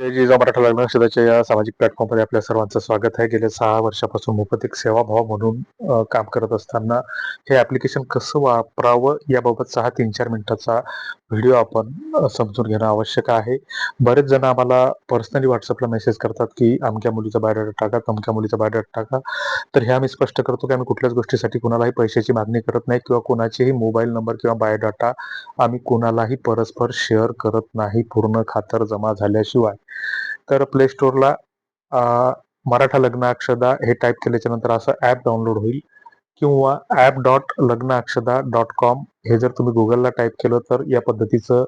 जय जिजा मराठा लग्न क्षेत्राच्या या सामाजिक प्लॅटफॉर्ममध्ये आपल्या सर्वांचं स्वागत आहे. गेल्या सहा वर्षापासून मोफत एक सेवाभाव म्हणून काम करत असताना हे ऍप्लिकेशन कसं वापरावं याबाबत सहा तीन चार मिनिटाचा व्हिडिओ आपण समजून घेणं आवश्यक आहे. बरेच जण आम्हाला पर्सनली व्हॉट्सअपला मेसेज करतात की अमक्या मुलीचा बायोडाटा टाका तमक्या मुलीचा बायोडाटा टाका. तर हे आम्ही स्पष्ट करतो की आम्ही कुठल्याच गोष्टीसाठी कुणालाही पैशाची मागणी करत नाही किंवा कोणाचेही मोबाईल नंबर किंवा बायोडाटा आम्ही कोणालाही परस्पर शेअर करत नाही. पूर्ण खातर जमा झाल्याशिवाय. तर प्ले स्टोअरला मराठा लग्न अक्षदा हे टाईप केल्याच्यानंतर असं ॲप डाउनलोड होईल. किंवा ॲप डॉट लग्न अक्षदा डॉट कॉम हे जर तुम्ही गुगलला टाईप केलं तर या पद्धतीचं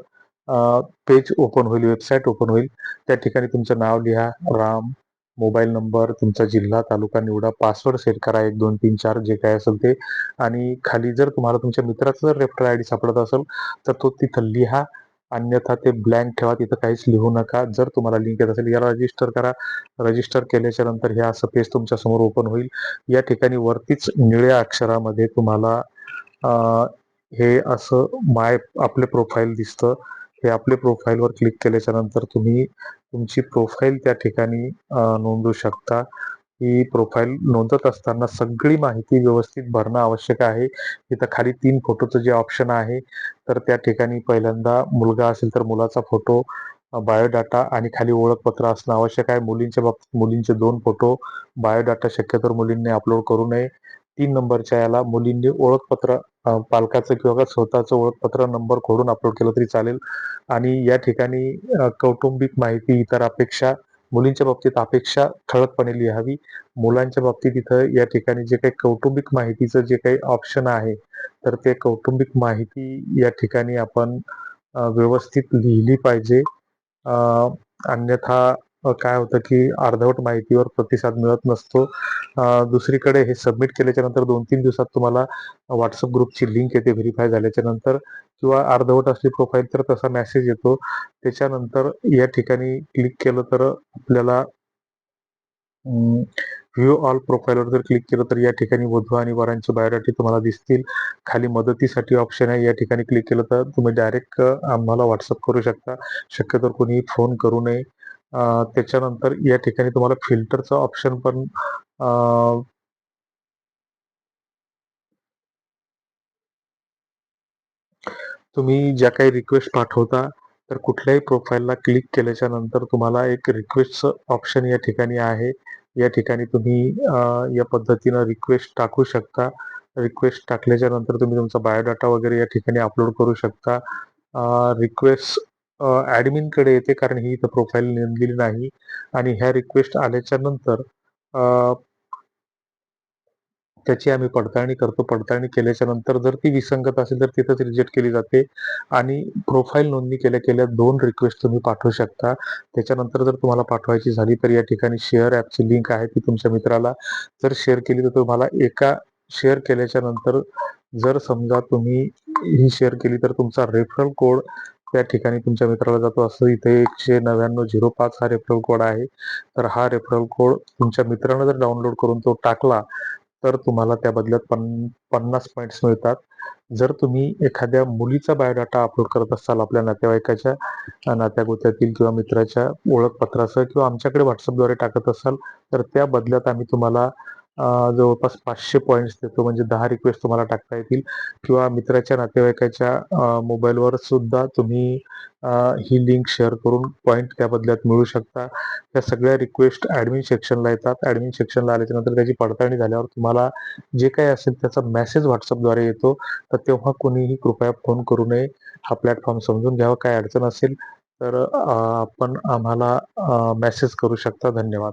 पेज ओपन होईल वेबसाईट ओपन होईल. त्या ठिकाणी तुमचं नाव लिहा राम मोबाईल नंबर तुमचा जिल्हा तालुका निवडा पासवर्ड सेट करा एक दोन तीन चार जे काय असेल ते. आणि खाली जर तुम्हाला तुमच्या मित्राचा जर रेफर आय डी सापडत असेल तर तो तिथं लिहा अन्यथा ते ब्लँक ठेवा तिथं काहीच लिहू नका. जर तुम्हाला लिंक येत असेल याला रजिस्टर करा. रजिस्टर केल्याच्यानंतर हे असं पेज तुमच्यासमोर ओपन होईल. या ठिकाणी वरतीच निळ्या अक्षरामध्ये तुम्हाला हे असं माय आपले प्रोफाईल दिसतं. हे आपले प्रोफाईलवर क्लिक केल्याच्यानंतर तुम्ही तुमची प्रोफाईल त्या ठिकाणी नोंदवू शकता. ही प्रोफाईल नोंदत असताना सगळी माहिती व्यवस्थित भरणं आवश्यक आहे. इथं खाली तीन फोटोचं जे ऑप्शन आहे तर त्या ठिकाणी पहिल्यांदा मुलगा असेल तर मुलाचा फोटो बायोडाटा आणि खाली ओळखपत्र असणं आवश्यक आहे. मुलींच्या बाबतीत मुलींचे दोन फोटो बायोडाटा शक्यतो मुलींनी अपलोड करू नये. तीन नंबरच्या याला मुलींनी ओळखपत्र पालकाचं किंवा स्वतःचं ओळखपत्र नंबर खोडून अपलोड केलं तरी चालेल. आणि या ठिकाणी कौटुंबिक माहिती इतर अपेक्षा मुलींच्या बाबतीत अपेक्षा ठळकपणे लिहावी. मुलांच्या बाबतीत इथं या ठिकाणी जे काही कौटुंबिक माहितीचं जे काही ऑप्शन आहे तर ते कौटुंबिक माहिती या ठिकाणी आपण व्यवस्थित लिहिली पाहिजे. अन्यथा काय होतं की अर्धवट माहितीवर प्रतिसाद मिळत नसतो. दुसरीकडे हे सबमिट केल्याच्यानंतर दोन तीन दिवसात तुम्हाला व्हॉट्सअप ग्रुपची लिंक येते व्हेरीफाय झाल्याच्यानंतर किंवा अर्धवट असली प्रोफाईल तर तसा मेसेज येतो. त्याच्यानंतर या ठिकाणी क्लिक केलं तर आपल्याला व्ह्यू ऑल प्रोफाईलवर जर क्लिक केलं तर या ठिकाणी वधू आणि वरांचे बायोडाटे तुम्हाला दिसतील. खाली मदतीसाठी ऑप्शन आहे. या ठिकाणी क्लिक केलं तर तुम्ही डायरेक्ट आम्हाला व्हॉट्सअप करू शकता. शक्यतो कोणीही फोन करू नये. त्याच्यानंतर या ठिकाणी तुम्हाला फिल्टरचं ऑप्शन पण तुम्ही ज्या काही रिक्वेस्ट पाठवता तर कुठल्याही प्रोफाईलला क्लिक केल्याच्यानंतर तुम्हाला एक रिक्वेस्टचं ऑप्शन या ठिकाणी आहे. या ठिकाणी तुम्ही या पद्धतीनं रिक्वेस्ट टाकू शकता. रिक्वेस्ट टाकल्याच्या नंतर तुम्ही तुमचा बायोडाटा वगैरे या ठिकाणी अपलोड करू शकता. रिक्वेस्ट ॲडमिनकडे येते कारण ही इथं प्रोफाईल नेमलेली नाही. आणि ह्या रिक्वेस्ट आल्याच्यानंतर त्याची आम्ही पडताळणी करतो. पडताळणी केल्याच्यानंतर जर ती विसंगत असेल तर तिथंच रिजेक्ट केली जाते. आणि प्रोफाईल नोंदणी केल्या केल्या दोन रिक्वेस्ट तुम्ही पाठवू शकता. त्याच्यानंतर जर तुम्हाला पाठवायची झाली तर या ठिकाणी शेअर ॲपची लिंक आहे ती तुमच्या मित्राला. जर शेअर केली तर तुम्हाला एका शेअर केल्याच्यानंतर जर समजा तुम्ही ही शेअर केली तर तुमचा रेफरल कोड त्या ठिकाणी तुमच्या मित्राला जातो. असं इथे एकशे नव्याण्णव झिरो पाच हा रेफरल कोड आहे. तर हा रेफरल कोड तुमच्या मित्रानं जर डाउनलोड करून तो टाकला तर तुम्हाला त्या बदल्यात पन पन्नास पॉईंट्स मिळतात. जर तुम्ही एखाद्या मुलीचा बायोडाटा अपलोड करत असाल आपल्या नातेवाईकाच्या नात्यागोत्यातील किंवा मित्राच्या ओळखपत्रासह किंवा आमच्याकडे व्हॉट्सअपद्वारे टाकत असाल तर त्या बदल्यात आम्ही तुम्हाला जवळपास पाचशे पॉईंट्स देतो. म्हणजे दहा रिक्वेस्ट तुम्हाला टाकता येतील. किंवा मित्राच्या नातेवाईकाच्या मोबाईलवर सुद्धा तुम्ही ही लिंक शेअर करून पॉईंट त्या बदल्यात मिळू शकता. त्या सगळ्या रिक्वेस्ट ॲडमिन सेक्शनला येतात. ॲडमिन सेक्शनला आल्याच्यानंतर त्याची पडताळणी झाल्यावर तुम्हाला जे काही असेल त्याचा मेसेज व्हॉट्सअपद्वारे येतो. तर तेव्हा कोणीही कृपया फोन करू नये. हा प्लॅटफॉर्म समजून घ्यावा. काय अडचण असेल तर आपण आम्हाला मेसेज करू शकता. धन्यवाद.